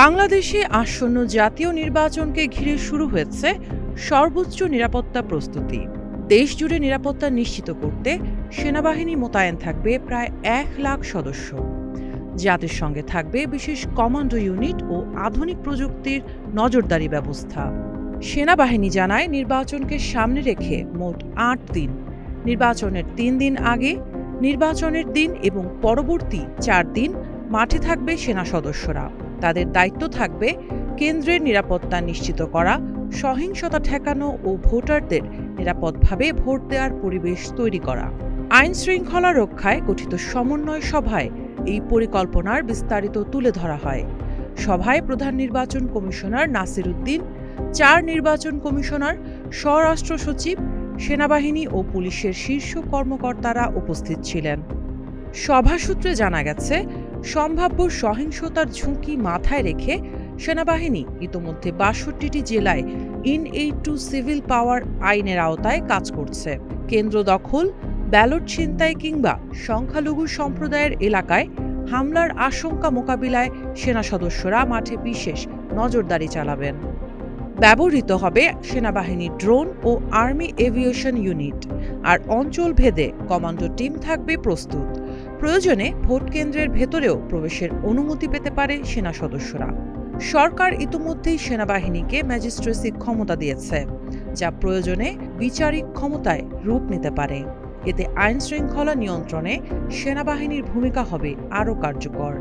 বাংলাদেশে আসন্ন জাতীয় নির্বাচনকে ঘিরে শুরু হয়েছে সর্বোচ্চ নিরাপত্তা প্রস্তুতি। দেশ জুড়ে নিরাপত্তা নিশ্চিত করতে সেনাবাহিনী মোতায়েন থাকবে প্রায় এক লাখ সদস্য। যাদের সঙ্গে থাকবে বিশেষ কমান্ডো ইউনিট ও আধুনিক প্রযুক্তির নজরদারি ব্যবস্থা। সেনাবাহিনী জানায়, নির্বাচনকে সামনে রেখে মোট আট দিন। নির্বাচনের তিন দিন আগে, নির্বাচনের দিন এবং পরবর্তী চার দিন মাঠে থাকবে সেনা সদস্যরা। তাদের দায়িত্ব থাকবে কেন্দ্রের নিরাপত্তা নিশ্চিত করা, সহিংসতা ঠেকানো ও ভোটারদের নিরাপদভাবে ভোট দেওয়ার পরিবেশ তৈরি করা। আইন শৃঙ্খলা রক্ষায় গঠিত সমন্বয় সভায় এই পরিকল্পনার বিস্তারিত তুলে ধরা হয়। সভায় প্রধান নির্বাচন কমিশনার নাসির উদ্দিন, চার নির্বাচন কমিশনার, স্বরাষ্ট্র সচিব, সেনাবাহিনী ও পুলিশের শীর্ষ কর্মকর্তারা উপস্থিত ছিলেন। সভা সূত্রে জানা গেছে সম্ভাব্য সহিংসতার ঝুঁকি মাথায় রেখে সেনাবাহিনী ইতোমধ্যে বাষট্টিটি জেলায় in aid to civil power আইনের আওতায় কাজ করছে। কেন্দ্র দখল, ব্যালট ছিনতাই কিংবা সংখ্যালঘু সম্প্রদায়ের এলাকায় হামলার আশঙ্কা মোকাবিলায় সেনা সদস্যরা মাঠে বিশেষ নজরদারি চালাবেন। ব্যবহৃত হবে সেনাবাহিনীর ড্রোন ও আর্মি এভিয়েশন ইউনিট, আর অঞ্চল ভেদে কমান্ডো টিম থাকবে প্রস্তুত। প্রয়োজনে ভোট কেন্দ্রের ভেতরেও প্রবেশের অনুমতি পেতে পারে সেনা সদস্যরা। সরকার ইতিমধ্যেই সেনাবাহিনীকে ম্যাজিস্ট্রেসি ক্ষমতা দিয়েছে, যা প্রয়োজনে বিচারিক ক্ষমতায় রূপ নিতে পারে। এতে আইন শৃঙ্খলা নিয়ন্ত্রণে সেনাবাহিনীর ভূমিকা হবে আরও কার্যকর।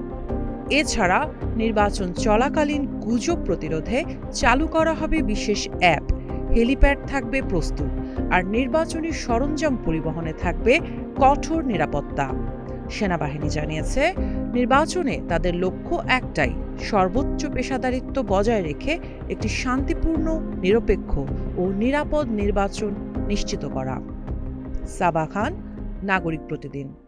এছাড়া নির্বাচন চলাকালীন গুজব প্রতিরোধে চালু করা হবে বিশেষ অ্যাপ, হেলিপ্যাড থাকবে প্রস্তুত, আর নির্বাচনী সরঞ্জাম পরিবহনে থাকবে কঠোর নিরাপত্তা। সেনাবাহিনী জানিয়েছে, নির্বাচনে তাদের লক্ষ্য একটাই, সর্বোচ্চ পেশাদারিত্ব বজায় রেখে একটি শান্তিপূর্ণ, নিরপেক্ষ ও নিরাপদ নির্বাচন নিশ্চিত করা। সাবা খান, নাগরিক প্রতিদিন।